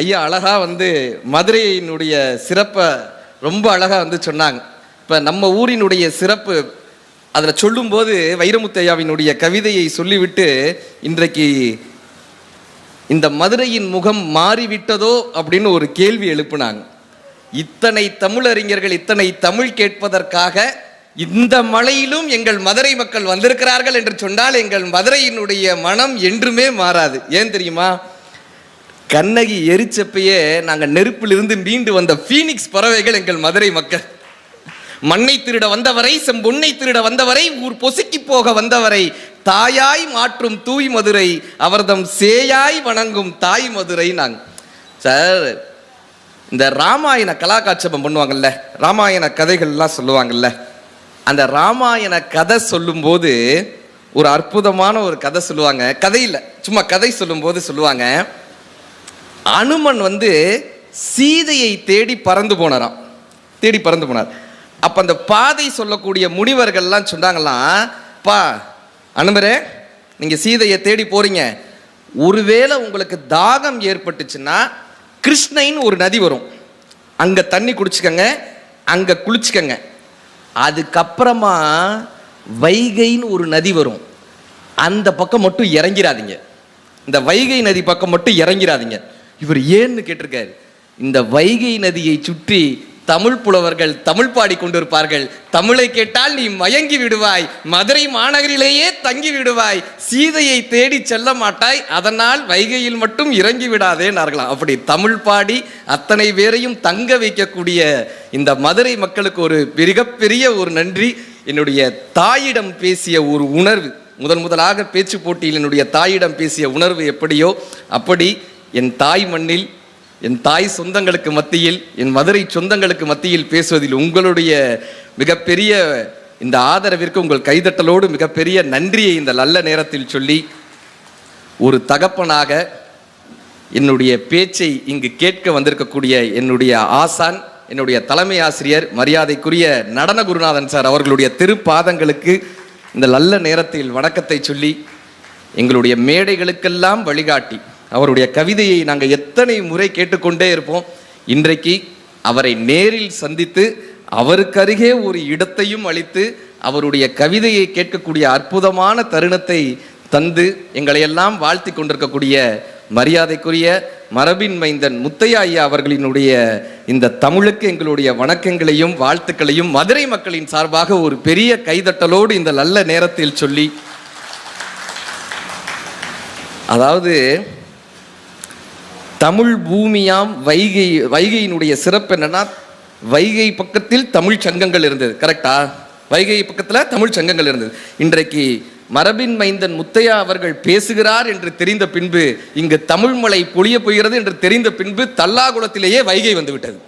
ஐயா அழகா வந்து மதுரையினுடைய சிறப்பை ரொம்ப அழகாக வந்து சொன்னாங்க. இப்போ நம்ம ஊரினுடைய சிறப்பு அதில் சொல்லும்போது வைரமுத்தையாவினுடைய கவிதையை சொல்லிவிட்டு இன்றைக்கு இந்த மதுரையின் முகம் மாறிவிட்டதோ அப்படின்னு ஒரு கேள்வி எழுப்புனாங்க. இத்தனை தமிழறிஞர்கள் இத்தனை தமிழ் கேட்பதற்காக இந்த மலையிலும் எங்கள் மதுரை மக்கள் வந்திருக்கிறார்கள் என்று சொன்னால் எங்கள் மதுரையினுடைய மனம் என்றுமே மாறாது. ஏன் தெரியுமா? கண்ணகி எரிச்சப்பையே நாங்கள் நெருப்பிலிருந்து மீண்டு வந்த ஃபீனிக்ஸ் பறவைகள் எங்கள் மதுரை மக்கள். மண்ணை திருட வந்தவரை செம்பொன்னை திருட வந்தவரை ஊர் பொசுக்கி போக வந்தவரை தாயாய் மாற்றும் தூய் மதுரை அவர்தம் சேயாய் வணங்கும் தாய் மதுரை நாங்க. சார் இந்த ராமாயண கலாகாட்சபம் பண்ணுவாங்கல்ல ராமாயண கதைகள்லாம் சொல்லுவாங்கல்ல அந்த ராமாயண கதை சொல்லும்போது ஒரு அற்புதமான ஒரு கதை சொல்லுவாங்க. கதையில் சும்மா கதை சொல்லும்போது சொல்லுவாங்க. அனுமன் வந்து சீதையை தேடி பறந்து போனாராம். தேடி பறந்து போனார். அப்ப அந்த பாதை சொல்லக்கூடிய முனிவர்கள்லாம் சொன்னாங்களாம் பா அனுமரே நீங்க சீதையை தேடி போறீங்க. ஒருவேளை உங்களுக்கு தாகம் ஏற்பட்டுச்சுன்னா கிருஷ்ணைன்னு ஒரு நதி வரும். அங்க தண்ணி குடிச்சுக்கங்க அங்க குளிச்சுக்கங்க. அதுக்கப்புறமா வைகைன்னு ஒரு நதி வரும். அந்த பக்கம் மட்டும் இறங்கிடாதீங்க இந்த வைகை நதி பக்கம் மட்டும் இறங்கிடாதீங்க இவர் ஏன்னு கேட்டிருக்காரு. இந்த வைகை நதியை சுற்றி தமிழ் புலவர்கள் தமிழ் பாடி கொண்டிருப்பார்கள். தமிழை கேட்டால் நீ மயங்கி விடுவாய். மதுரை மாநகரிலேயே தங்கி விடுவாய். சீதையை தேடி செல்ல மாட்டாய். அதனால் வைகையில் மட்டும் இறங்கி விடாதேன்னார்களாம் அப்படி தமிழ் பாடி அத்தனை பேரையும் தங்க வைக்கக்கூடிய இந்த மதுரை மக்களுக்கு ஒரு மிகப்பெரிய ஒரு நன்றி. என்னுடைய தாயிடம் பேசிய ஒரு உணர்வு முதன் முதலாக பேச்சு போட்டியில் என்னுடைய தாயிடம் பேசிய உணர்வு எப்படியோ அப்படி என் தாய் மண்ணில் என் தாய் சொந்தங்களுக்கு மத்தியில் என் மதுரை சொந்தங்களுக்கு மத்தியில் பேசுவதில் உங்களுடைய மிகப்பெரிய இந்த ஆதரவிற்கு உங்கள் கைதட்டலோடு மிகப்பெரிய நன்றியை இந்த நல்ல நேரத்தில் சொல்லி ஒரு தகப்பனாக என்னுடைய பேச்சை இங்கு கேட்க வந்திருக்கக்கூடிய என்னுடைய ஆசான் என்னுடைய தலைமை ஆசிரியர் மரியாதைக்குரிய நடன குருநாதன் சார் அவர்களுடைய திருப்பாதங்களுக்கு இந்த நல்ல நேரத்தில் வணக்கத்தை சொல்லி எங்களுடைய மேடைகளுக்கெல்லாம் வழிகாட்டி. அவருடைய கவிதையை நாங்கள் எத்தனை முறை கேட்டுக்கொண்டே இருப்போம். இன்றைக்கு அவரை நேரில் சந்தித்து அவருக்கு அருகே ஒரு இடத்தையும் அளித்து அவருடைய கவிதையை கேட்கக்கூடிய அற்புதமான தருணத்தை தந்து எங்களையெல்லாம் வாழ்த்தி கொண்டிருக்கக்கூடிய மரியாதைக்குரிய மரபின் மைந்தன் முத்தையா ஐயா அவர்களினுடைய இந்த தமிழுக்கு எங்களுடைய வணக்கங்களையும் வாழ்த்துக்களையும் மதுரை மக்களின் சார்பாக ஒரு பெரிய கைதட்டலோடு இந்த நல்ல நேரத்தில் சொல்லி அதாவது தமிழ் பூமியாம் வைகை வைகையினுடைய சிறப்பு என்னன்னா வைகை பக்கத்தில் தமிழ் சங்கங்கள் இருந்தது கரெக்டா வைகை பக்கத்தில் தமிழ் சங்கங்கள் இருந்தது. இன்றைக்கு மரபின் மைந்தன் முத்தையா அவர்கள் பேசுகிறார் என்று தெரிந்த பின்பு இங்கு தமிழ் மலை பொழிய போகிறது என்று தெரிந்த பின்பு தல்லாகுளத்திலேயே வைகை வந்துவிட்டது.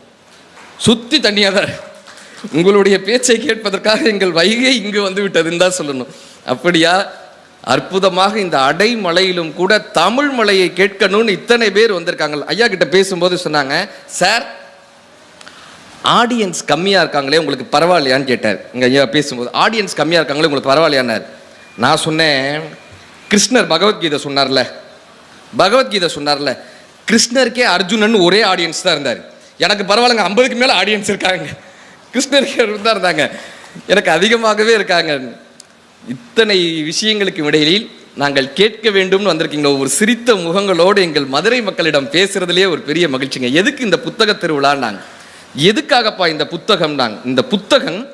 சுத்தி தண்ணியாக தான் உங்களுடைய பேச்சை கேட்பதற்காக எங்கள் வைகை இங்கு வந்துவிட்டதுன்னு தான் சொல்லணும். அப்படியா? அற்புதமாக இந்த அடைமலையிலும் கூட தமிழ் மலையை கேட்கணும்னு இத்தனை பேர் வந்திருக்காங்க. ஐயா கிட்ட பேசும்போது சொன்னாங்க சார் ஆடியன்ஸ் கம்மியாக இருக்காங்களே உங்களுக்கு பரவாயில்லையான்னு கேட்டார். இங்கே ஐயா பேசும்போது ஆடியன்ஸ் கம்மியாக இருக்காங்களே உங்களுக்கு பரவாயில்லையானார் நான் சொன்னேன் கிருஷ்ணர் பகவத்கீதை சொன்னார்ல. பகவத்கீதை சொன்னார்ல. கிருஷ்ணருக்கே அர்ஜுனன் ஒரே ஆடியன்ஸ் தான் இருந்தார். எனக்கு பரவாயில்லைங்க ஐம்பதுக்கு மேலே ஆடியன்ஸ் இருக்காங்க. கிருஷ்ணருக்கே தான் இருந்தாங்க. எனக்கு அதிகமாகவே இருக்காங்க. இத்தனை விஷயங்களுக்கு இடையில் நாங்கள் கேட்க வேண்டும்னு வந்திருக்கீங்க ஒரு சிரித்த முகங்களோடு எங்கள் மதுரை மக்களிடம் பேசுறதுலேயே ஒரு பெரிய மகிழ்ச்சிங்க. எதுக்கு இந்த புத்தக திருவிழான்னாங்க? எதுக்காகப்பா இந்த புத்தகம் நாங்க இந்த புத்தகம்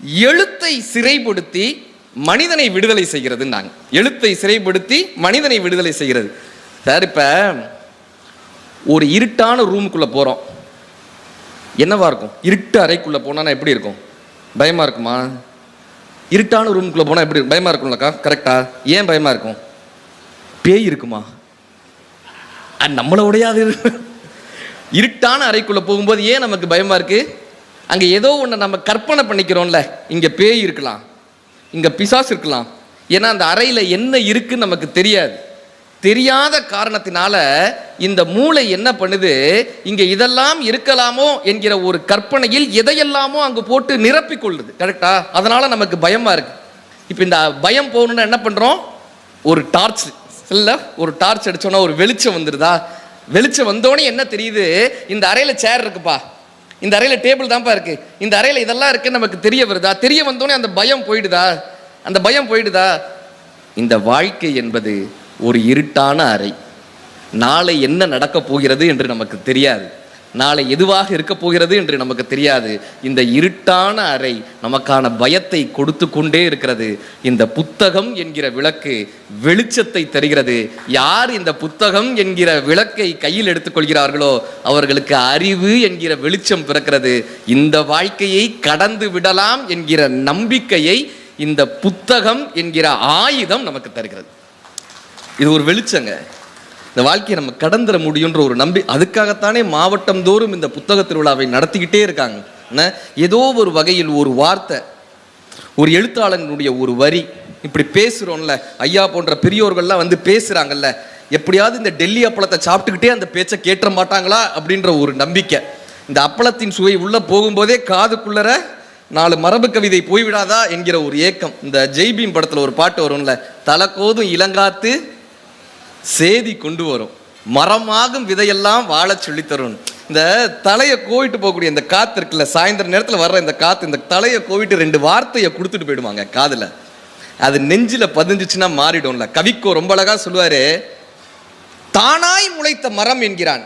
எழுத்தை சிறைப்படுத்தி மனிதனை விடுதலை செய்கிறது நாங்க எழுத்தை சிறைப்படுத்தி மனிதனை விடுதலை செய்கிறது. சார் இப்ப ஒரு இருட்டான ரூமுக்குள்ள போறோம். என்னவா இருக்கும்? இருட்டு அறைக்குள்ள போனா எப்படி இருக்கும்? பயமா இருக்குமா? இருட்டான ரூம்குள்ளே போனால் எப்படி பயமாக இருக்கும்லக்கா? கரெக்டாக ஏன் பயமாக இருக்கும்? பேய் இருக்குமா? அது நம்மளை உடையாது. இருட்டான அறைக்குள்ளே போகும்போது ஏன் நமக்கு பயமாக இருக்குது அங்கே ஏதோ ஒன்று நம்ம கற்பனை பண்ணிக்கிறோம்ல. இங்கே பேய் இருக்கலாம். இங்கே பிசாஸ் இருக்கலாம். ஏன்னா அந்த அறையில் என்ன இருக்குன்னு நமக்கு தெரியாது. தெரியாத காரணத்தினால இந்த மூளை என்ன பண்ணுது? இங்கே இதெல்லாம் இருக்கலாமோ என்கிற ஒரு கற்பனையில் எதையெல்லாமோ அங்கே போட்டு நிரப்பி கொள்ளுது. கரெக்டா அதனால் நமக்கு பயமாக இருக்கு. இப்போ இந்த பயம் போகணுன்னா என்ன பண்ணுறோம் ஒரு டார்ச் இல்லை ஒரு டார்ச் அடித்தோன்னா ஒரு வெளிச்சம் வந்துடுதா வெளிச்சம் வந்தோடனே என்ன தெரியுது? இந்த அறையில் சேர் இருக்குப்பா. இந்த அறையில் டேபிள் தான்ப்பா இருக்கு. இந்த அறையில் இதெல்லாம் இருக்குன்னு நமக்கு தெரிய வருதா? தெரிய வந்தோடனே அந்த பயம் போயிடுதா? அந்த பயம் போயிடுதா? இந்த வாழ்க்கை என்பது ஒரு இருட்டான அறை. நாளை என்ன நடக்கப் போகிறது என்று நமக்கு தெரியாது. நாளை எதுவாக இருக்க போகிறது என்று நமக்கு தெரியாது. இந்த இருட்டான அறை நமக்கான பயத்தை கொடுத்து கொண்டே இருக்கிறது. இந்த புத்தகம் என்கிற விளக்கு வெளிச்சத்தை தருகிறது. யார் இந்த புத்தகம் என்கிற விளக்கை கையில் எடுத்துக்கொள்கிறார்களோ அவர்களுக்கு அறிவு என்கிற வெளிச்சம் பிறக்கிறது. இந்த வாழ்க்கையை கடந்து விடலாம் என்கிற நம்பிக்கையை இந்த புத்தகம் என்கிற ஆயுதம் நமக்கு தருகிறது. இது ஒரு வெளிச்சங்க. இந்த வாழ்க்கையை நம்ம கடந்துட முடியுன்ற ஒரு நம்பி அதுக்காகத்தானே மாவட்டம் தோறும் இந்த புத்தக திருவிழாவை நடத்திக்கிட்டே இருக்காங்க. ஏதோ ஒரு வகையில் ஒரு வார்த்தை ஒரு எழுத்தாளனுடைய ஒரு வரி. இப்படி பேசுகிறோம்ல ஐயா போன்ற பெரியோர்கள்லாம் வந்து பேசுகிறாங்கல்ல எப்படியாவது இந்த டெல்லி அப்பளத்தை சாப்பிட்டுக்கிட்டே அந்த பேச்சை கேட்ட மாட்டாங்களா அப்படின்ற ஒரு நம்பிக்கை. இந்த அப்பளத்தின் சுவை உள்ளே போகும்போதே காதுக்குள்ளர நாலு மரபு கவிதை போய்விடாதா என்கிற ஒரு ஏக்கம். இந்த ஜெய்பீம் படத்தில் ஒரு பாட்டு வரும்ல தலக்கோதும் இளங்காத்து சேதி கொண்டு வரும். மரமாகும் விதையெல்லாம் வாழச் சொல்லி தரும் இந்த தலையை கோவிட்டு போகக்கூடிய இந்த காத்து இருக்குல்ல சாயந்தர நேரத்தில் வர்ற இந்த காற்று இந்த தலையை கோவிட்டு ரெண்டு வார்த்தையை கொடுத்துட்டு போயிடுவாங்க காதில். அது நெஞ்சில் பதிஞ்சிச்சுன்னா மாறிடும்ல. கவிக்கோ ரொம்ப அழகாக சொல்லுவார் தானாய் முளைத்த மரம் என்கிறான்.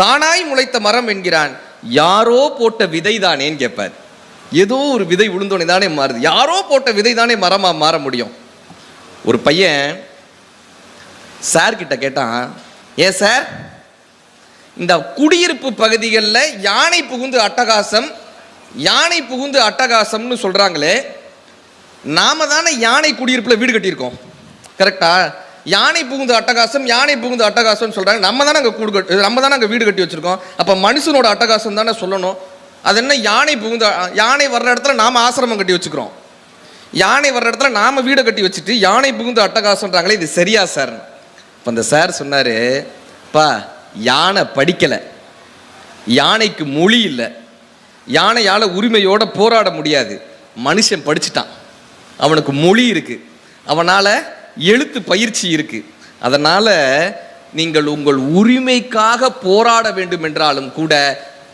தானாய் முளைத்த மரம் என்கிறான். யாரோ போட்ட விதை தானேன்னு கேட்பார் ஏதோ ஒரு விதை உளுந்தோனே தானே மாறுது. யாரோ போட்ட விதை தானே மரமாக மாற முடியும்? ஒரு பையன் சார் கிட்ட கேட்டான் ஏ சார் இந்த குடியிருப்பு பகுதிகளில் யானை புகுந்து அட்டகாசம் யானை புகுந்து அட்டகாசம்னு சொல்கிறாங்களே நாம தானே யானை குடியிருப்பில் வீடு கட்டியிருக்கோம். கரெக்டா யானை புகுந்து அட்டகாசம் யானை புகுந்து அட்டகாசம்னு சொல்கிறாங்க நம்ம தானே அங்கே கூடு கட்டு நம்ம தானே அங்கே வீடு கட்டி வச்சுருக்கோம். அப்போ மனுஷனோட அட்டகாசம் தானே சொல்லணும். அது என்ன யானை புகுந்து யானை வர்ற இடத்துல நாம் ஆசிரமம் கட்டி வச்சுக்கிறோம். யானை வர்ற இடத்துல நாம வீடை கட்டி வச்சுட்டு யானை புகுந்து அட்டகாசம்ன்றாங்களே இது சரியா சார் இப்போ அந்த சார் சொன்னார் பா யானை படிக்கலை. யானைக்கு மொழி இல்லை. யானையால் உரிமையோடு போராட முடியாது. மனுஷன் படிச்சிட்டான். அவனுக்கு மொழி இருக்குது அவனால் எழுத்து பயிற்சி இருக்குது அதனால் நீங்கள் உங்கள் உரிமைக்காக போராட வேண்டும் என்றாலும் கூட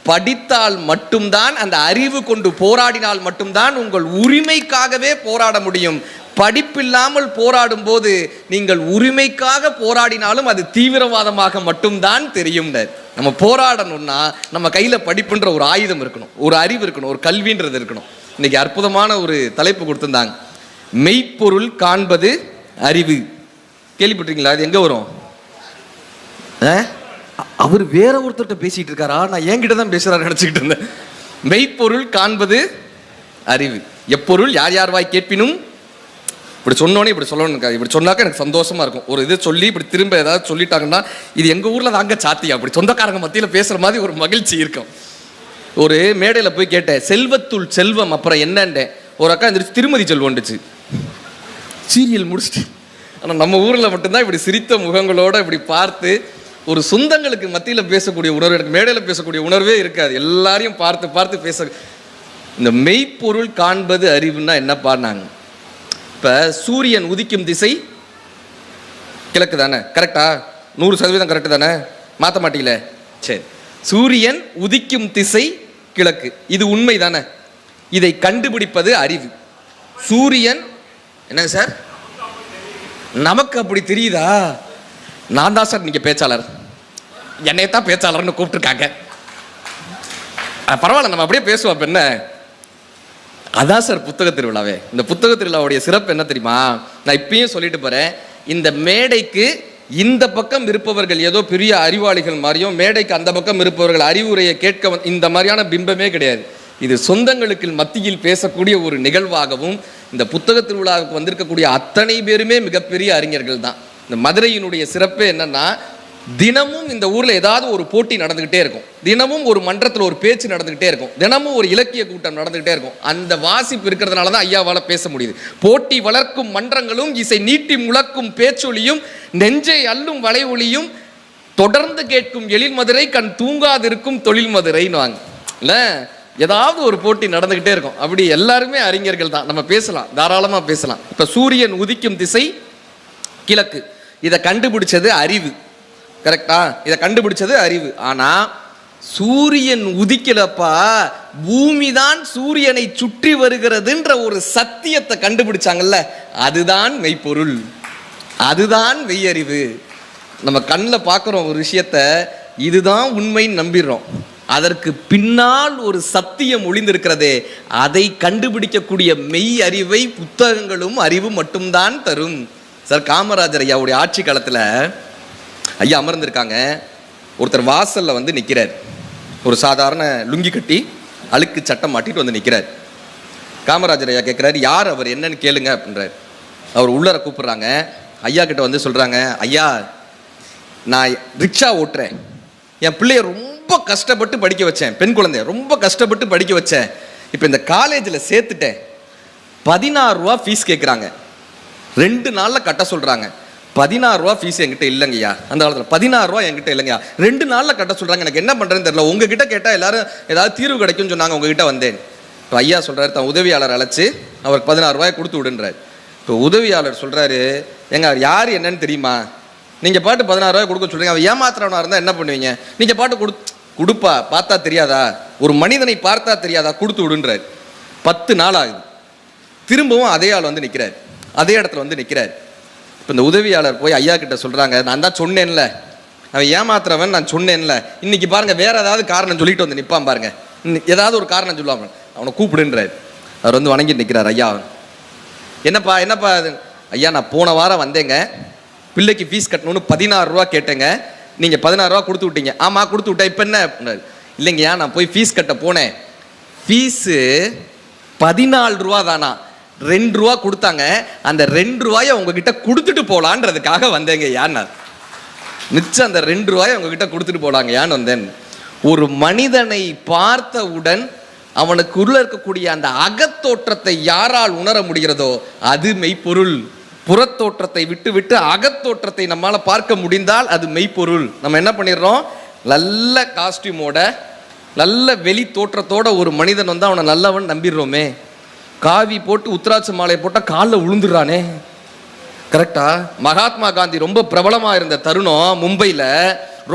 படித்தால் மட்டும்தான் அந்த அறிவு கொண்டு போராடினால் மட்டும்தான் உங்கள் உரிமைக்காகவே போராட முடியும். படிப்பில்லாமல் போராடும் போது நீங்கள் உரிமைக்காக போராடினாலும் அது தீவிரவாதமாக மட்டும்தான் தெரியும். நம்ம போராடணும்னா நம்ம கையில் படிப்புன்ற ஒரு ஆயுதம் இருக்கணும் ஒரு அறிவு இருக்கணும் ஒரு கல்வின்றது இருக்கணும். இன்னைக்கு அற்புதமான ஒரு தலைப்பு கொடுத்துருந்தாங்க. மெய்ப்பொருள் காண்பது அறிவு. கேள்விப்பட்டிருக்கீங்களா? அது எங்கே வரும்? ஆ? அவர் வேற ஒருத்தர்கிட்ட பேசிட்டு இருக்காரா? நான் என்கிட்ட தான் பேசுறாரு நினச்சிக்கிட்டு இருந்தேன். மெய்ப்பொருள் காண்பது அறிவு. எப்பொருள் யார் யார் வாய் கேட்பினும் இப்படி சொன்னோன்னே இப்படி சொல்லணும் இப்படி சொன்னாக்க எனக்கு சந்தோஷமா இருக்கும். ஒரு இது சொல்லி இப்படி திரும்ப ஏதாவது சொல்லிட்டாங்கன்னா இது எங்க ஊர்ல தாங்க சாத்தியா அப்படி சொந்தக்காரங்க மத்தியில் பேசுற மாதிரி ஒரு மகிழ்ச்சி இருக்கும். ஒரு மேடையில் போய் கேட்டேன் செல்வத்துள் செல்வம் அப்புறம் என்னண்டேன் ஒரு அக்கா எந்திரிச்சு திருமதி செல்வம்ண்டுச்சு சீரியல் முடிச்சுட்டு. ஆனால் நம்ம ஊரில் மட்டும்தான் இப்படி சிரித்த முகங்களோட இப்படி பார்த்து ஒரு சொந்தங்களுக்கு மத்தியில் பேசக்கூடிய உணர்வு எனக்கு மேடையில் பேசக்கூடிய உணர்வே இருக்காது. எல்லாரையும் பார்த்து பார்த்து பேச இந்த மெய்ப்பொருள் காண்பது அறிவுன்னா என்ன பாடினாங்க இப்போ சூரியன் உதிக்கும் திசை கிழக்கு தானே? கரெக்டா நூறு சதவீதம் கரெக்டு தானே? மாற்ற மாட்டீங்களே? சரி. சூரியன் உதிக்கும் திசை கிழக்கு. இது உண்மை தானே? இதை கண்டுபிடிப்பது அறிவு. சூரியன் என்னங்க சார்? நமக்கு அப்படி தெரியுதா? நான் தான் சார் நீங்கள் பேச்சாளர். என்னை தான் பேச்சாளர்னு கூப்பிட்டுருக்காங்க. பரவாயில்ல நம்ம அப்படியே பேசுவோம். என்ன? அதான் சார் புத்தக திருவிழாவே. இந்த புத்தக திருவிழாவுடைய சிறப்பு என்ன தெரியுமா? நான் இப்பயும் சொல்லிட்டு போறேன். இந்த மேடைக்கு இந்த பக்கம் இருப்பவர்கள் ஏதோ பெரிய அறிவாளிகள் மாதிரியும் மேடைக்கு அந்த பக்கம் இருப்பவர்கள் அறிவுரையை கேட்க இந்த மாதிரியான பிம்பமே கிடையாது. இது சொந்தங்களுக்கு மத்தியில் பேசக்கூடிய ஒரு நிகழ்வாகவும் இந்த புத்தக திருவிழாவுக்கு வந்திருக்கக்கூடிய அத்தனை பேருமே மிகப்பெரிய அறிஞர்கள் தான். இந்த மதுரையினுடைய சிறப்பு என்னன்னா தினமும் இந்த ஊரில் ஏதாவது ஒரு போட்டி நடந்துகிட்டே இருக்கும். தினமும் ஒரு மன்றத்தில் ஒரு பேச்சு நடந்துகிட்டே இருக்கும். தினமும் ஒரு இலக்கிய கூட்டம் நடந்துகிட்டே இருக்கும். அந்த வாசிப்பு இருக்கிறதுனால தான் ஐயாவால் பேச முடியுது. போட்டி வளர்க்கும் மன்றங்களும் இசை நீட்டி முழக்கும் பேச்சொலியும் நெஞ்சை அள்ளும் வளை ஒளியும் தொடர்ந்து கேட்கும் எழில் மதுரை கண் தூங்காதிருக்கும் தொழில் மதுரைன்னு வாங்க ஏதாவது ஒரு போட்டி நடந்துகிட்டே இருக்கும். அப்படி எல்லாருமே அறிஞர்கள் தான். நம்ம பேசலாம். தாராளமாக பேசலாம். இப்போ சூரியன் உதிக்கும் திசை கிழக்கு. இதை கண்டுபிடிச்சது அறிவு. கரெக்டா இதை கண்டுபிடிச்சது அறிவு. ஆனால் சூரியன் உதிக்கலப்பா பூமி தான் சூரியனை சுற்றி வருகிறதுன்ற ஒரு சத்தியத்தை கண்டுபிடிச்சாங்கல்ல அதுதான் மெய்ப்பொருள். அதுதான் மெய்யறிவு. நம்ம கண்ணில் பார்க்குறோம் ஒரு விஷயத்த இதுதான் உண்மைன்னு நம்பிடுறோம். அதற்கு பின்னால் ஒரு சத்தியம் ஒளிந்திருக்கிறதே அதை கண்டுபிடிக்கக்கூடிய மெய் அறிவை புத்தகங்களும் அறிவு மட்டும்தான் தரும். சார் காமராஜர் ஐயாவுடைய ஆட்சி காலத்தில் ஐயா அமர்ந்திருக்காங்க. ஒருத்தர் வாசலில் வந்து நிற்கிறார் ஒரு சாதாரண லுங்கி கட்டி அழுக்கு சட்டம் மாட்டிட்டு வந்து நிற்கிறார் காமராஜர் ஐயா கேட்குறாரு யார் அவர்? என்னன்னு கேளுங்க அப்படின்றார் அவர் உள்ளர கூப்பிட்றாங்க. ஐயா கிட்ட வந்து சொல்கிறாங்க ஐயா நான் ரிக்ஷா ஓட்டுறேன். என் பிள்ளைய ரொம்ப கஷ்டப்பட்டு படிக்க வச்சேன். பெண் குழந்தைய ரொம்ப கஷ்டப்பட்டு படிக்க வச்சேன். இப்போ இந்த காலேஜில் சேர்த்துட்டேன். பதினாறு ரூபா ஃபீஸ் கேட்குறாங்க ரெண்டு நாளில் கட்ட சொல்கிறாங்க பதினாறு ரூபா ஃபீஸ் என்கிட்ட இல்லைங்கய்யா. அந்த காலத்தில் பதினாறு ரூபா என்கிட்ட இல்லைங்கய்யா. ரெண்டு நாளில் கட்ட சொல்கிறாங்க எனக்கு என்ன பண்ணுறேன்னு தெரியல. உங்ககிட்ட கேட்டால் எல்லாரும் ஏதாவது தீர்வு கிடைக்கும்னு சொன்னாங்க. உங்ககிட்ட வந்தேன். இப்போ ஐயா சொல்கிறாரு தன் உதவியாளர் அழைச்சி அவருக்கு பதினாறு ரூபாய் கொடுத்து விடுன்றார். இப்போ உதவியாளர் சொல்கிறாரு எங்க யார் என்னன்னு தெரியுமா? நீங்கள் பாட்டு பதினாறு ரூபாய் கொடுக்க சொல்கிறீங்க அவன் ஏமாத்துறவனா இருந்தால் என்ன பண்ணுவீங்க? நீங்கள் பாட்டு கொடு கொடுப்பா பார்த்தா தெரியாதா? ஒரு மனிதனை பார்த்தா தெரியாதா? கொடுத்து விடுன்றார். பத்து நாள் ஆகுது. திரும்பவும் அதே ஆள் வந்து நிற்கிறார் அதே இடத்துல வந்து நிற்கிறார் இப்போ இந்த உதவியாளர் போய் ஐயா கிட்ட சொல்கிறாங்க நான் தான் சொன்னேன்ல. அவன் ஏமாத்துறவன் நான் சொன்னேன்ல. இன்னைக்கு பாருங்க வேறு ஏதாவது காரணம் சொல்லிட்டு வந்து நிற்பான் பாருங்க. இன்னும் ஏதாவது ஒரு காரணம் சொல்லுவாங்க அவனை கூப்பிடுன்றார். அவர் வந்து வணங்கி நிற்கிறார் ஐயா. என்னப்பா என்னப்பா அது ஐயா நான் போன வாரம் வந்தேங்க. பிள்ளைக்கு ஃபீஸ் கட்டணும்னு பதினாறு ரூபா கேட்டேங்க. நீங்கள் பதினாறு ரூபா கொடுத்து விட்டீங்க. ஆமாம் கொடுத்து விட்டேன். இப்போ என்ன? இல்லைங்கய்யா நான் போய் ஃபீஸ் கட்ட போனேன். ஃபீஸு பதினாலு ரூபா தானா? ரெண்டு ரூபா கொடுத்தாங்க. அந்த ரெண்டு ரூபாயை உங்ககிட்ட கொடுத்துட்டு போகலான்றதுக்காக வந்தேங்க யான் மிச்சம் அந்த ரெண்டு ரூபாயை உங்ககிட்ட கொடுத்துட்டு போலாங்க யான் வந்தேன்? ஒரு மனிதனை பார்த்தவுடன் அவனுக்கு உள்ள இருக்கக்கூடிய அந்த அகத்தோற்றத்தை யாரால் உணர முடிகிறதோ அது மெய்ப்பொருள். புறத்தோற்றத்தை விட்டு விட்டு அகத்தோற்றத்தை நம்மால் பார்க்க முடிந்தால் அது மெய்ப்பொருள். நம்ம என்ன பண்ணிடுறோம்? நல்ல காஸ்டியூமோட நல்ல வெளி தோற்றத்தோட ஒரு மனிதன் வந்து அவனை நல்லவன் நம்பிடுறோமே. காவி போட்டு உத்ராட்ச மாலை போட்டால் காலில் விழுந்துடுறானே கரெக்டா மகாத்மா காந்தி ரொம்ப பிரபலமாக இருந்த தருணம் மும்பையில்.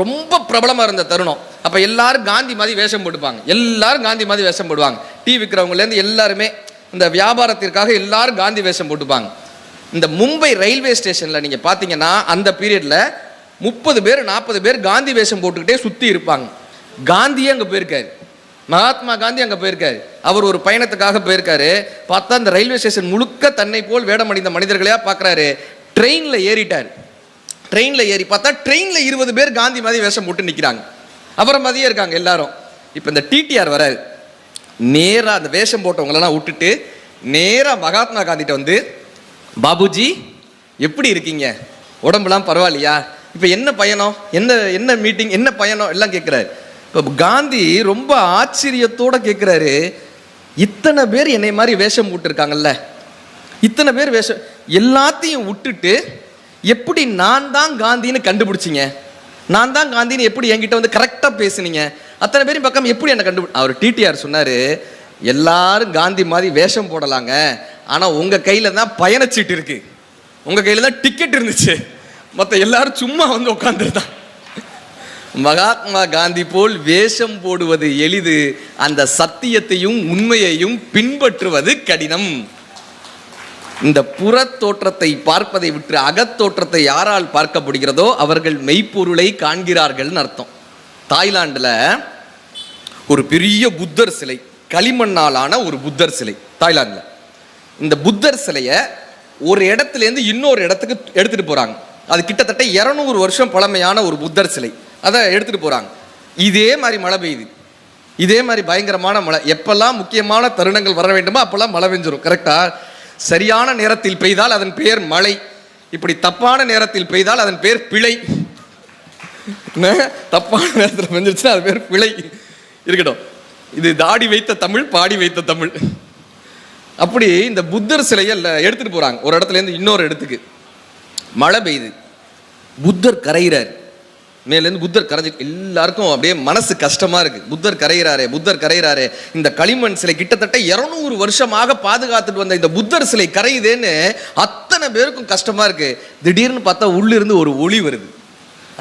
ரொம்ப பிரபலமாக இருந்த தருணம். அப்போ எல்லாரும் காந்தி மாதிரி வேஷம் போட்டுப்பாங்க. எல்லாரும் காந்தி மாதிரி வேஷம் போடுவாங்க. டீ விற்கிறவங்கலேருந்து எல்லாருமே இந்த வியாபாரத்திற்காக எல்லாரும் காந்தி வேஷம் போட்டுப்பாங்க. இந்த மும்பை ரயில்வே ஸ்டேஷனில் நீங்கள் பார்த்தீங்கன்னா அந்த பீரியடில் முப்பது பேர் நாற்பது பேர் காந்தி வேஷம் போட்டுக்கிட்டே சுற்றி இருப்பாங்க. காந்தியே அங்கே போயிருக்காரு. மகாத்மா காந்தி அங்கே போயிருக்காரு. அவர் ஒரு பயணத்துக்காக போயிருக்காரு. பார்த்தா அந்த ரயில்வே ஸ்டேஷன் முழுக்க தன்னை போல் வேடமணிந்த மனிதர்களையா பார்க்கறாரு ட்ரெயினில் ஏறிட்டார். ட்ரெயினில் ஏறி பார்த்தா ட்ரெயினில் இருபது பேர் காந்தி மாதிரி வேஷம் போட்டு நிற்கிறாங்க அவரை மாதிரியே இருக்காங்க எல்லாரும். இப்போ இந்த டிடிஆர் வராரு. நேராக அந்த வேஷம் போட்டவங்களெல்லாம் விட்டுட்டு நேராக மகாத்மா காந்திட்ட வந்து பாபுஜி எப்படி இருக்கீங்க? உடம்புலாம் பரவாயில்லையா? இப்போ என்ன பயணம்? என்ன என்ன மீட்டிங் என்ன பயணம்? எல்லாம் கேட்குறாரு இப்போ காந்தி ரொம்ப ஆச்சரியத்தோட கேட்குறாரு இத்தனை பேர் என்னை மாதிரி வேஷம் போட்டிருக்காங்கல்ல. இத்தனை பேர் வேஷம் எல்லாத்தையும் விட்டுட்டு எப்படி நான் தான் காந்தின்னு கண்டுபிடிச்சிங்க? நான் தான் காந்தின்னு எப்படி என்கிட்ட வந்து கரெக்டாக பேசுனீங்க? அத்தனை பேரும் பக்கம் எப்படி என்ன கண்டுபிடி அவர் டிடிஆர் சொன்னார் எல்லாரும் காந்தி மாதிரி வேஷம் போடலாங்க ஆனால் உங்கள் கையில் தான் பயணச்சீட்டு இருக்கு. உங்கள் கையில் தான் டிக்கெட் இருந்துச்சு. மற்ற எல்லாரும் சும்மா வந்து உட்காந்துருந்தான் மகாத்மா காந்தி போல் வேஷம் போடுவது எளிது அந்த சத்தியத்தையும் உண்மையையும் பின்பற்றுவது கடினம். இந்த புறத்தோற்றத்தை பார்ப்பதை விட்டு அகத்தோற்றத்தை யாரால் பார்க்கப்படுகிறதோ அவர்கள் மெய்ப்பொருளை காண்கிறார்கள்னு அர்த்தம். தாய்லாண்டில் ஒரு பெரிய புத்தர் சிலை களிமண்ணாலான ஒரு புத்தர் சிலை தாய்லாந்தில். இந்த புத்தர் சிலையை ஒரு இடத்துலேருந்து இன்னொரு இடத்துக்கு எடுத்துகிட்டு போகிறாங்க அது கிட்டத்தட்ட இரநூறு வருஷம் பழமையான ஒரு புத்தர் சிலை. அதை எடுத்துகிட்டு போகிறாங்க இதே மாதிரி மழை பெய்யுது. இதே மாதிரி பயங்கரமான மழை. எப்பெல்லாம் முக்கியமான தருணங்கள் வர வேண்டுமோ அப்பெல்லாம் மழை பெஞ்சிரும். கரெக்டாக சரியான நேரத்தில் பெய்தால் அதன் பெயர் மழை. இப்படி தப்பான நேரத்தில் பெய்தால் அதன் பெயர் பிழை. என்ன? தப்பான நேரத்தில் பெஞ்சிருச்சுன்னா அது பேர் பிழை. இருக்கட்டும். இது தாடி வைத்த தமிழ் பாடி வைத்த தமிழ். அப்படி இந்த புத்தர் சிலையை எடுத்துகிட்டு போகிறாங்க ஒரு இடத்துலேருந்து இன்னொரு இடத்துக்கு. மழை பெய்யுது. புத்தர் கரைகிறார் மேலேருந்து புத்தர் கரைஞ்சி எல்லாருக்கும் அப்படியே மனசு கஷ்டமாக இருக்குது புத்தர் கரைகிறாரே புத்தர் கரைகிறாரே இந்த களிமண் சிலை கிட்டத்தட்ட இரநூறு வருஷமாக பாதுகாத்துட்டு வந்த இந்த புத்தர் சிலை கரையுதேன்னு அத்தனை பேருக்கும் கஷ்டமாக இருக்குது திடீர்னு பார்த்தா உள்ளிருந்து ஒரு ஒளி வருது.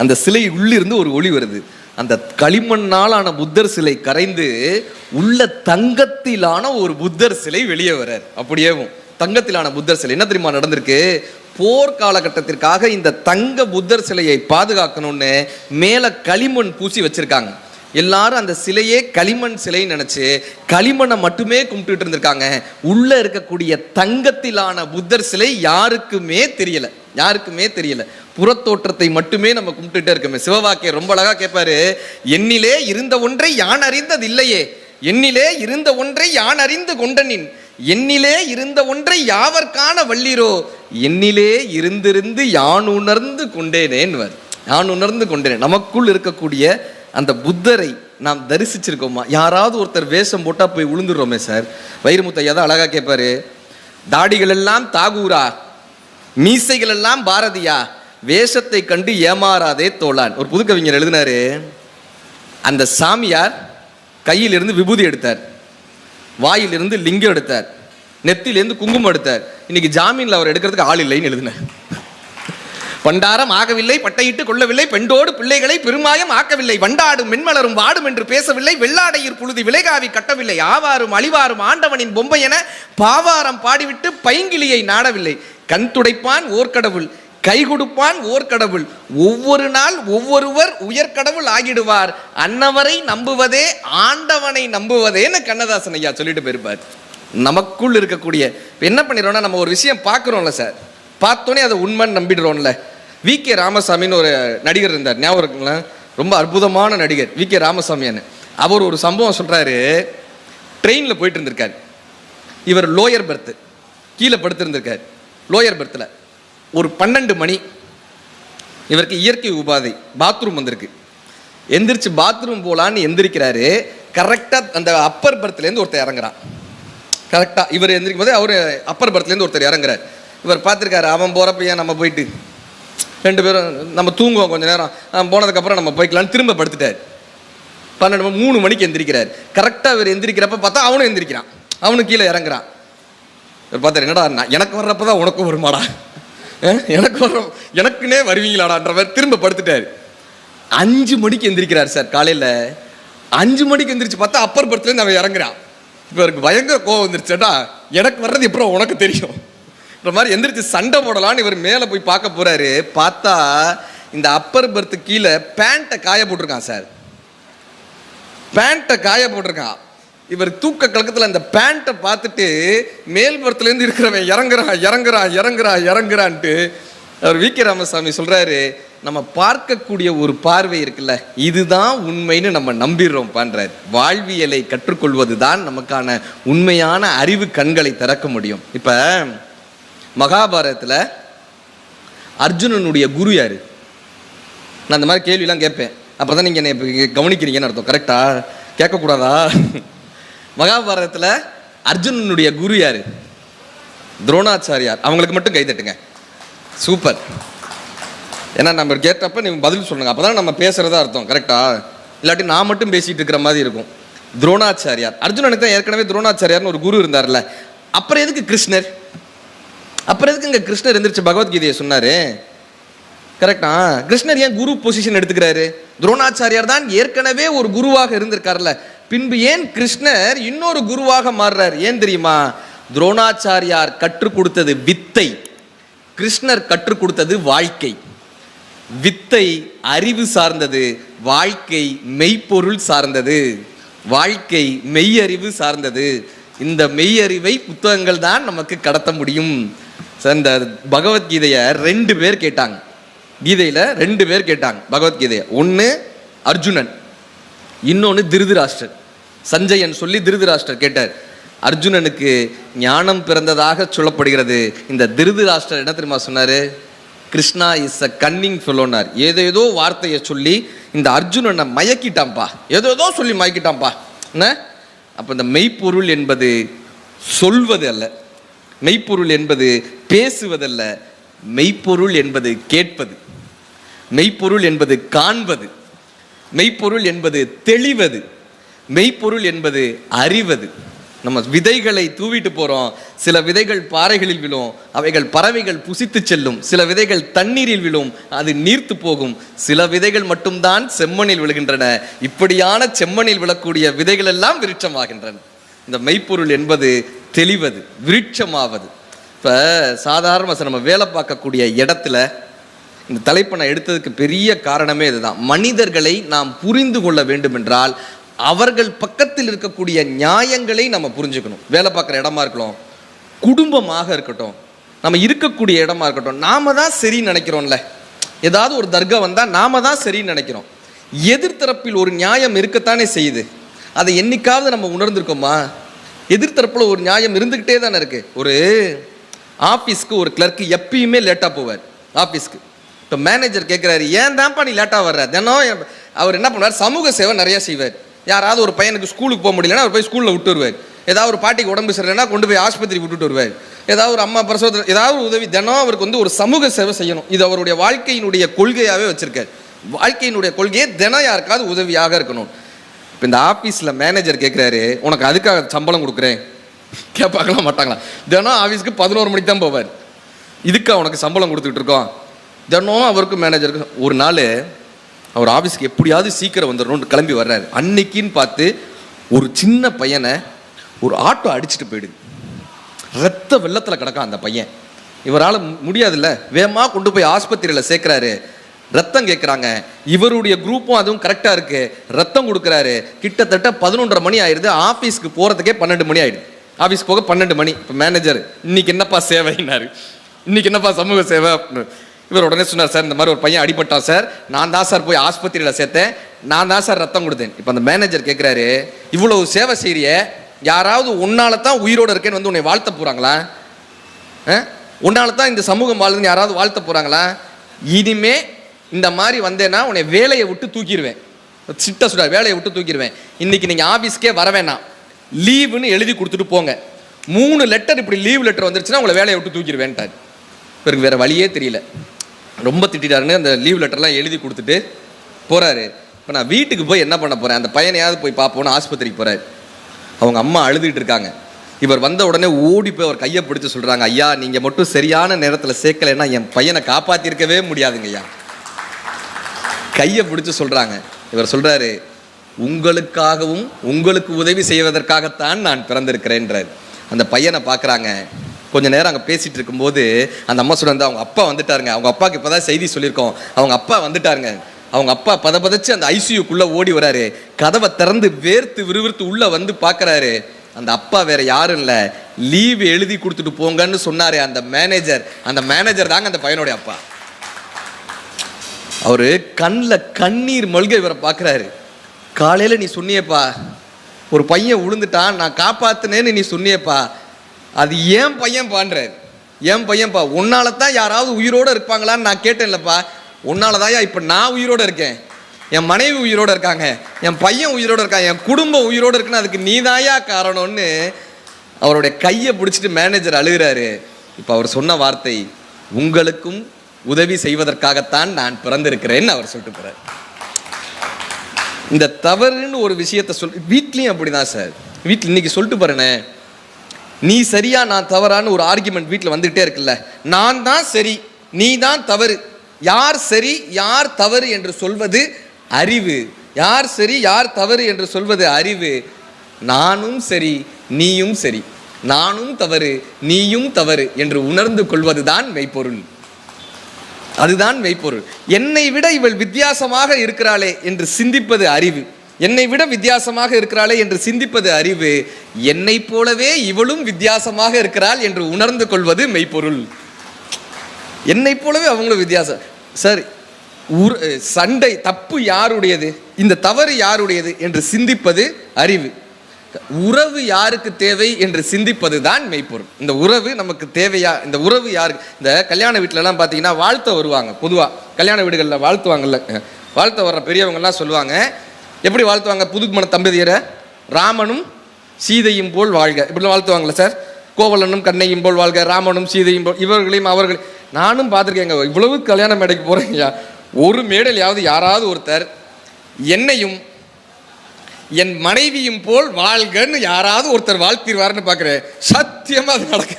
அந்த சிலை உள்ளிருந்து ஒரு ஒளி வருது. அந்த களிமண்ணாலான புத்தர் சிலை கரைந்து உள்ள தங்கத்திலான ஒரு புத்தர் சிலை வெளியே வரார். அப்படியேவும் தங்கத்திலான புத்தர் சிலை. என்ன தெரியுமா நடந்திருக்கு? போர் காலகட்டத்திற்காக இந்த தங்க புத்தர் சிலையை பாதுகாக்கணும்னு மேலே களிமண் பூசி வச்சிருக்காங்க. எல்லாரும் அந்த சிலையே களிமண் சிலைன்னு நினச்சி களிமண்ணை மட்டுமே கும்பிட்டுட்டு இருந்திருக்காங்க. உள்ளே இருக்கக்கூடிய தங்கத்திலான புத்தர் சிலை யாருக்குமே தெரியல. யாருக்குமே தெரியல. புறத்தோற்றத்தை மட்டுமே நம்ம கும்பிட்டுட்டே இருக்கோமே. சிவவாக்கியர் ரொம்ப அழகா கேட்பாரு என்னிலே இருந்த ஒன்றை யான் அறிந்தது இல்லையே என்னிலே இருந்த ஒன்றை யான் அறிந்து கொண்டனின். என்னிலே இருந்த ஒன்றை யாவர்கான வள்ளீரோ என்னிலே இருந்திருந்து யான் உணர்ந்து கொண்டேனேன்வர் யான் உணர்ந்து கொண்டேன். நமக்குள் இருக்கக்கூடிய அந்த புத்தரை நாம் தரிசிச்சிருக்கோமா? யாராவது ஒருத்தர் வேஷம் போட்டால் போய் விழுந்துடுறோமே சார். வைரமுத்தையா தான் அழகாக கேட்பாரு. தாடிகள் எல்லாம் தாகூரா? மீசைகள் எல்லாம் பாரதியா? வேஷத்தை கண்டு ஏமாறாதே தோளான் ஒரு புது கவிஞர் எழுதினாரு. அந்த சாமியார் கையிலிருந்து விபூதி எடுத்தார். வாயிலிருந்து லிங்கம் எடுத்தார். நெத்திலேருந்து குங்குமம் எடுத்தார். இன்னைக்கு ஜாமீன்ல அவர் எடுக்கிறதுக்கு ஆள் இல்லைன்னு எழுதினார் பண்டாரம் ஆகவில்லை பட்டையிட்டு கொள்ளவில்லை பெண்டோடு பிள்ளைகளை பெருமாயம் ஆக்கவில்லை வண்டாடும் மென்மலரும் வாடும் என்று பேசவில்லை வெள்ளாடையிற் புழுதி விலைகாவி கட்டவில்லை ஆவாரும் அழிவாரும் ஆண்டவனின் பொம்மை என பாவாரம் பாடிவிட்டு பைங்கிலியை நாடவில்லை. கண் துடைப்பான் ஓர்கடவுள் கை கொடுப்பான் ஓர்கடவுள் ஒவ்வொரு நாள் ஒவ்வொருவர் உயர்கடவுள் ஆகிடுவார். அன்னவரை நம்புவதே ஆண்டவனை நம்புவதேன்னு கண்ணதாசன் ஐயா சொல்லிட்டு போயிருப்பார். நமக்குள் இருக்கக்கூடிய என்ன பண்ணிடுறோம்னா நம்ம ஒரு விஷயம் பார்க்குறோம்ல சார். பார்த்தோன்னே அதை உண்மைன்னு நம்பிடுறோம்ல. வி. கே. ராமசாமின்னு ஒரு நடிகர் இருந்தார். ஞாபகம் இருக்குங்களா? ரொம்ப அற்புதமான நடிகர் வி. கே. ராமசாமியான்னு அவர் ஒரு சம்பவம் சொல்கிறாரு ட்ரெயினில் போயிட்டு இருந்திருக்காரு. இவர் லோயர் பெர்த்து கீழே படுத்திருந்திருக்கார். லோயர் பெர்த்தில். ஒரு பன்னெண்டு மணி இவருக்கு இயற்கை உபாதை பாத்ரூம் வந்திருக்கு. எந்திரிச்சு பாத்ரூம் போகலான்னு எந்திரிக்கிறாரு. கரெக்டாக அந்த அப்பர் பர்த்லேருந்து ஒருத்தர் இறங்குறான். கரெக்டாக இவர் எந்திரிக்கும் போது அவர் அப்பர் பர்த்லேருந்து ஒருத்தர் இறங்குறாரு. இவர் பார்த்துருக்காரு அவன் போகிறப்ப ஏன் நம்ம போயிட்டு. ரெண்டு பேரும் நம்ம தூங்குவோம் கொஞ்ச நேரம். அவன் போனதுக்கப்புறம் நம்ம போய்க்கலான்னு திரும்ப படுத்துட்டார். பன்னெண்டு மணி மூணு மணிக்கு எந்திரிக்கிறார். கரெக்டாக இவர் எந்திரிக்கிறப்ப பார்த்தா அவனும் எந்திரிக்கிறான். அவனும் கீழே இறங்குறான். இவர் பார்த்தாரு என்னடா எனக்கு வர்றப்ப தான் உனக்கும் வருமாடா? எனக்கு வர்ற எனக்குன்னே வருவீங்களாடான்றவர் திரும்ப படுத்துட்டார். அஞ்சு மணிக்கு எந்திரிக்கிறார் சார் காலையில். அஞ்சு மணிக்கு எந்திரிச்சு பார்த்தா அப்பர் பர்த்லேருந்து அவன் இறங்குறான். இப்போ இவருக்கு பயங்கர கோவம் வந்துருச்சேடா எனக்கு வர்றது எப்பறம் உனக்கு தெரியும்? இந்த மாதிரி எந்திரிச்சு சண்டை போடலான்னு இவர் மேலே போய் பார்க்க போகிறாரு பார்த்தா இந்த அப்பர் பர்த்து கீழே பேண்ட்டை காய போட்டிருக்கான் சார். பேண்ட்டை காய போட்டிருக்கான். இவர் தூக்க கலக்கத்தில் அந்த பேண்ட்டை பார்த்துட்டு மேல்புறத்துலேருந்து இருக்கிறவன் இறங்குறான் இறங்குறான் இறங்குறான் இறங்குறான்ட்டு அவர் வி. கே. ராமசாமி சொல்கிறாரு நம்ம பார்க்கக்கூடிய ஒரு பார்வை இருக்குல்ல இதுதான் உண்மைன்னு நம்ம நம்பிடுறோம் பண்றார் வாழ்வியலை கற்றுக்கொள்வது தான் நமக்கான உண்மையான அறிவு கண்களை திறக்க முடியும். இப்போ மகாபாரதத்தில் அர்ஜுனனுடைய குரு யார்? நான் அந்த மாதிரி கேள்விலாம் கேட்பேன். அப்போ தான் நீங்கள் என்னை கவனிக்கிறீங்கன்னு அர்த்தம் கரெக்டாக கேட்கக்கூடாதா? மகாபாரதத்தில் அர்ஜுனனுடைய குரு யார்? துரோணாச்சாரியார். அவங்களுக்கு மட்டும் கை தட்டுங்க. சூப்பர். ஏன்னா நம்ம கேட்டப்ப நீங்கள் பதில் சொல்லுங்கள் அப்போ நம்ம பேசுகிறதா அர்த்தம். கரெக்டா இல்லாட்டி நான் மட்டும் பேசிகிட்டு இருக்கிற மாதிரி இருக்கும். துரோணாச்சாரியார். அர்ஜுனனுக்கு தான் ஏற்கனவே துரோணாச்சாரியார்னு ஒரு குரு இருந்தார்ல. அப்புறம் எதுக்கு கிருஷ்ணர்? அப்புறம் எதுக்கு இங்கே கிருஷ்ணர் எந்திரிச்சு பகவத்கீதையை சொன்னார்? கரெக்டா கிருஷ்ணர் ஏன் குரு பொசிஷன் எடுத்துக்கிறாரு? துரோணாச்சாரியார் தான் ஏற்கனவே ஒரு குருவாக இருந்திருக்கார்ல பின்பு ஏன் கிருஷ்ணர் இன்னொரு குருவாக மாறுறார்? ஏன் தெரியுமா? துரோணாச்சாரியார் கற்றுக் கொடுத்தது வித்தை. கிருஷ்ணர் கற்றுக் கொடுத்தது வாழ்க்கை. வித்தை அறிவு சார்ந்தது வாழ்க்கை மெய்ப்பொருள் சார்ந்தது. வாழ்க்கை மெய்யறிவு சார்ந்தது. இந்த மெய்யறிவை புத்தகங்கள் தான் நமக்கு கடத்த முடியும். இந்த பகவத்கீதையை ரெண்டு பேர் கேட்டாங்க. கீதையில் ரெண்டு பேர் கேட்டாங்க பகவத்கீதையை. ஒன்று அர்ஜுனன் இன்னொன்று திருதராஷ்டர். சஞ்சயன் சொல்லி திருதராஷ்டர் கேட்டார் அர்ஜுனனுக்கு ஞானம் பிறந்ததாக சொல்லப்படுகிறது. இந்த திருதராஷ்டர் என்ன தெரியுமா சொன்னார்? கிருஷ்ணா இஸ் அ கன்னிங் ஃபெலோனார் ஏதேதோ வார்த்தையை சொல்லி இந்த அர்ஜுனனை மயக்கிட்டான்ப்பா ஏதோ ஏதோ சொல்லி மயக்கிட்டான்ப்பா என்ன? அப்போ இந்த மெய்ப்பொருள் என்பது சொல்வது அல்ல மெய்ப்பொருள் என்பது பேசுவதல்ல. மெய்ப்பொருள் என்பது கேட்பது. மெய்ப்பொருள் என்பது காண்பது. மெய்ப்பொருள் என்பது தெளிவது. மெய்ப்பொருள் என்பது அறிவது. நம்ம விதைகளை தூவிட்டு போகிறோம் சில விதைகள் பாறைகளில் விழும். அவைகள் பறவைகள் புசித்து செல்லும். சில விதைகள் தண்ணீரில் விழும். அது நீர்த்து போகும். சில விதைகள் மட்டும்தான் செம்மண்ணில் விழுகின்றன. இப்படியான செம்மண்ணில் விழக்கூடிய விதைகள் எல்லாம் விருட்சமாகின்றன. இந்த மெய்ப்பொருள் என்பது தெளிவது விருட்சமாவது. இப்போ சாதாரண நம்ம வேலை பார்க்கக்கூடிய இடத்துல இந்த தலைப்பை நான் எடுத்ததுக்கு பெரிய காரணமே இதுதான். மனிதர்களை நாம் புரிந்து கொள்ள வேண்டும் என்றால் அவர்கள் பக்கத்தில் இருக்கக்கூடிய நியாயங்களை நம்ம புரிஞ்சுக்கணும். வேலை பார்க்குற இடமா இருக்கலாம் குடும்பமாக இருக்கட்டும் நம்ம இருக்கக்கூடிய இடமா இருக்கட்டும் நாம தான் சரின்னு நினைக்கிறோம்ல. ஏதாவது ஒரு தர்கா வந்தால் நாம தான் சரின்னு நினைக்கிறோம். எதிர்த்தரப்பில் ஒரு நியாயம் இருக்கத்தானே செய்யுது. அதை என்னைக்காவது நம்ம உணர்ந்திருக்கோமா? எதிர்த்தரப்பில் ஒரு நியாயம் இருந்துக்கிட்டே தானே இருக்கு. ஒரு ஆஃபீஸ்க்கு ஒரு கிளர்க்கு எப்பயுமே லேட்டாக போவார். ஆஃபீஸ்க்கு இப்போ மேனேஜர் கேட்குறாரு ஏன் தான்ப்பா நீ லேட்டாக வர்ற? தினம் அவர் என்ன பண்ணுவார்? சமூக சேவை நிறைய செய்வார். யாராவது ஒரு பையனுக்கு ஸ்கூலுக்கு போக முடியலன்னா அவர் போய் ஸ்கூலில் விட்டு வருவார். ஏதாவது ஒரு பாட்டிக்கு உடம்பு சரியில்லைன்னா கொண்டு போய் ஆஸ்பத்திரிக்கு விட்டுட்டு வருவார். ஏதாவது ஒரு அம்மா பிரசவத்தில் ஏதாவது ஒரு உதவி தினம் அவருக்கு வந்து ஒரு சமூக சேவை செய்யணும். இது அவருடைய வாழ்க்கையினுடைய கொள்கையாகவே வச்சிருக்காரு. வாழ்க்கையினுடைய கொள்கையே தினம் யாருக்காவது உதவியாக இருக்கணும். இப்போ இந்த ஆஃபீஸில் மேனேஜர் கேட்குறாரு உனக்கு அதுக்காக சம்பளம் கொடுக்குறேன். கேட்பாங்களா மாட்டாங்களா? தினம் ஆஃபீஸ்க்கு பதினோரு மணிக்கு தான் போவார். இதுக்கா உனக்கு சம்பளம் கொடுத்துக்கிட்டு இருக்கோம்? தினம் அவருக்கும் மேனேஜருக்கு ஒரு நாள் அவர் ஆஃபீஸ்க்கு எப்படியாவது சீக்கிரம் வந்துடணும்னு கிளம்பி வர்றாரு. அன்னைக்குன்னு பார்த்து ஒரு சின்ன பையனை ஒரு ஆட்டோ அடிச்சுட்டு போயிடுது. ரத்த வெள்ளத்தில் கிடக்கான் அந்த பையன். இவரால் முடியாதுல்ல. வேகமாக கொண்டு போய் ஆஸ்பத்திரியில் சேர்க்குறாரு. ரத்தம் கேட்குறாங்க இவருடைய குரூப்பும் அதுவும் கரெக்டாக இருக்குது ரத்தம் கொடுக்குறாரு. கிட்டத்தட்ட பதினொன்றரை மணி ஆயிடுது. ஆஃபீஸ்க்கு போகிறதுக்கே பன்னெண்டு மணி ஆயிடுது. ஆஃபீஸ் போக பன்னெண்டு மணி. இப்போ மேனேஜர் இன்னைக்கு என்னப்பா சேவைன்னாரு? இன்னைக்கு என்னப்பா சமூக சேவை? அப்படின்னு. இவர் உடனே சொன்னார் சார் இந்த மாதிரி ஒரு பையன் அடிபட்டான் சார். நான் தான் சார் போய் ஆஸ்பத்திரியில் சேர்த்தேன். நான் தான் சார் ரத்தம் கொடுத்தேன். இப்போ அந்த மேனேஜர் கேட்குறாரு இவ்வளவு சேவை செய்கிறிய யாராவது உன்னால தான் உயிரோடு இருக்கேன்னு வந்து உன்னை வாழ்த்த போகிறாங்களா உன்னால தான் இந்த சமூகம் வாழுதுன்னு யாராவது வாழ்த்த போகிறாங்களா இனிமே இந்த மாதிரி வந்தேன்னா உன்னை வேலையை விட்டு தூக்கிடுவேன் சிட்ட சுடா வேலையை விட்டு தூக்கிடுவேன் இன்னைக்கு நீங்கள் ஆஃபீஸ்க்கே வர வேணாம். லீவுன்னு எழுதி கொடுத்துட்டு போங்க. மூணு லெட்டர் இப்படி லீவ் லெட்டர் வந்துருச்சுன்னா உங்களை வேலையை விட்டு தூக்கிடுவேன்ட்டார் இவருக்கு வேறு வழியே தெரியல. ரொம்ப திட்டிட்டாருன்னு அந்த லீவ் லெட்டர்லாம் எழுதி கொடுத்துட்டு போகிறாரு இப்போ நான் வீட்டுக்கு போய் என்ன பண்ண போகிறேன் அந்த பையனையாவது போய் பார்ப்போன்னு ஆஸ்பத்திரிக்கு போகிறாரு அவங்க அம்மா அழுதுகிட்டு இருக்காங்க. இவர் வந்த உடனே ஓடி போய் அவர் கையை பிடிச்சி சொல்கிறாங்க ஐயா நீங்கள் மட்டும் சரியான நேரத்தில் சேர்க்கலைன்னா என் பையனை காப்பாற்றிருக்கவே முடியாதுங்க ஐயா. கையை பிடிச்சி சொல்கிறாங்க இவர் சொல்கிறாரு உங்களுக்காகவும் உங்களுக்கு உதவி செய்வதற்காகத்தான் நான் பிறந்திருக்கிறேன்றார். அந்த பையனை பார்க்குறாங்க. கொஞ்ச நேரம் அங்கே பேசிகிட்டு இருக்கும்போது அந்த அம்மா சொல்லுவாங்க அவங்க அப்பா வந்துட்டாருங்க. அவங்க அப்பாவுக்கு இப்போ தான் செய்தி சொல்லியிருக்கோம். அவங்க அப்பா வந்துட்டாருங்க. அவங்க அப்பா பத பதச்சு அந்த ஐசியூக்குள்ளே ஓடி வராரு. கதவை திறந்து வேர்த்து விறுவிறுத்து உள்ளே வந்து பார்க்குறாரு அந்த அப்பா வேற யாரும் இல்லை. லீவ் எழுதி கொடுத்துட்டு போங்கன்னு சொன்னார் அந்த மேனேஜர். அந்த மேனேஜர் தாங்க அந்த பையனுடைய அப்பா. அவரு கண்ணில் கண்ணீர் மல்க இவரை பார்க்குறாரு காலையில் நீ சொன்னியேப்பா. ஒரு பையன் விழுந்துட்டான் நான் காப்பாத்தினேன்னு நீ சொன்னியேப்பா. அது ஏன் பையன் பான்றாரு. ஏன் பையன்ப்பா உன்னால தான் யாராவது உயிரோடு இருப்பாங்களான்னு நான் கேட்டேன்லப்பா. உன்னால தான்யா இப்போ நான் உயிரோடு இருக்கேன். என் மனைவி உயிரோடு இருக்காங்க. என் பையன் உயிரோடு இருக்கான். என் குடும்பம் உயிரோடு இருக்குன்னு அதுக்கு நீதாயா காரணம்னு அவருடைய கையை பிடிச்சிட்டு மேனேஜர் அழுகிறாரு. இப்போ அவர் சொன்ன வார்த்தை உங்களுக்கும் உதவி செய்வதற்காகத்தான் நான் பிறந்திருக்கிறேன்னு அவர் சொல்லிட்டு போகிறார் இந்த தவறுன்னு ஒரு விஷயத்த சொல் வீட்லேயும் அப்படிதான் சார். வீட்டில் இன்னைக்கு சொல்லிட்டு பாருனே நீ சரியா நான் தவறான்னு ஒரு ஆர்குமெண்ட் வீட்டில் வந்துகிட்டே இருக்குல்ல? நான் தான் சரி நீ தான் தவறு. யார் சரி யார் தவறு என்று சொல்வது அறிவு. யார் சரி யார் தவறு என்று சொல்வது அறிவு. நானும் சரி நீயும் சரி. நானும் தவறு நீயும் தவறு என்று உணர்ந்து கொள்வதுதான் மெய்ப்பொருள். அதுதான் மெய்ப்பொருள். என்னை விட இவள் வித்தியாசமாக இருக்கிறாளே என்று சிந்திப்பது அறிவு. என்னை விட வித்தியாசமாக இருக்கிறாளே என்று சிந்திப்பது அறிவு என்னை போலவே இவளும் வித்தியாசமாக இருக்கிறாள் என்று உணர்ந்து கொள்வது மெய்ப்பொருள். என்னை போலவே அவங்களும் வித்தியாசம் சார் உரு சண்டை தப்பு யாருடையது? இந்த தவறு யாருடையது என்று சிந்திப்பது அறிவு. உறவு யாருக்கு தேவை என்று சிந்திப்பது தான் மெய்ப்பொருள். இந்த உறவு நமக்கு தேவையா இந்த உறவு யாருக்கு இந்த கல்யாண வீட்டிலலாம் பார்த்தீங்கன்னா வாழ்த்த வருவாங்க பொதுவாக கல்யாண வீடுகளில் வாழ்த்துவாங்கல்ல வாழ்த்த வர்ற பெரியவங்கெல்லாம் சொல்லுவாங்க எப்படி வாழ்த்துவாங்க புதுக்குமண தம்பதியரை? ராமனும் சீதையும் போல் வாழ்க. இப்படிலாம் வாழ்த்துவாங்களே சார்? கோவலனும் கண்ணையும் போல் வாழ்க ராமனும் சீதையும் போல் இவர்களையும் அவர்கள் நானும் பார்த்துருக்கேங்க இவ்வளவு கல்யாண மேடைக்கு போகிறேங்கய்யா ஒரு மேடையிலாவது யாராவது ஒருத்தர் என்னையும் என் மனைவியும் போல் வாழ்கன்னு யாராவது ஒருத்தர் வாழ்த்திடுவாருன்னு பார்க்குறேன். சத்தியமாக அது நடக்கு.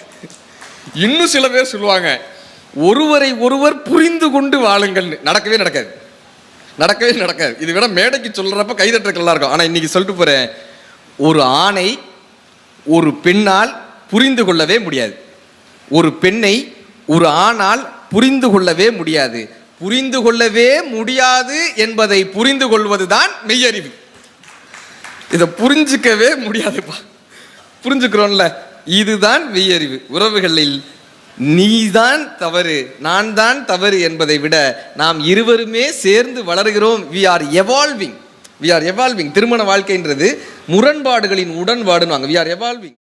இன்னும் சில பேர் சொல்லுவாங்க ஒருவரை ஒருவர் புரிந்து கொண்டு வாழுங்கள்னு. நடக்கவே நடக்காது. நடக்கவே நடக்காது. இது விட மேடைக்கு சொல்கிறப்ப கைதட்டுறதுக்கு இருக்கும். ஆனால் இன்றைக்கி சொல்லிட்டு போகிறேன் ஒரு ஆணை ஒரு பெண்ணால் புரிந்து கொள்ளவே முடியாது. ஒரு பெண்ணை ஒரு ஆணால் புரிந்து கொள்ளவே முடியாது. புரிந்து கொள்ளவே முடியாது என்பதை புரிந்து கொள்வதுதான் மெய்யறிவு. இதை புரிஞ்சுக்கவே முடியாதுப்பா. புரிஞ்சுக்கிறோம்ல இதுதான் மெய்யறிவு. உறவுகளில் நீதான் தவறு நான் தான் தவறு என்பதை விட நாம் இருவருமே சேர்ந்து வளர்கிறோம். We are evolving we are evolving திருமண வாழ்க்கைன்றது முரண்பாடுகளின் உடன்பாடுன்னு வி ஆர் எவால்விங்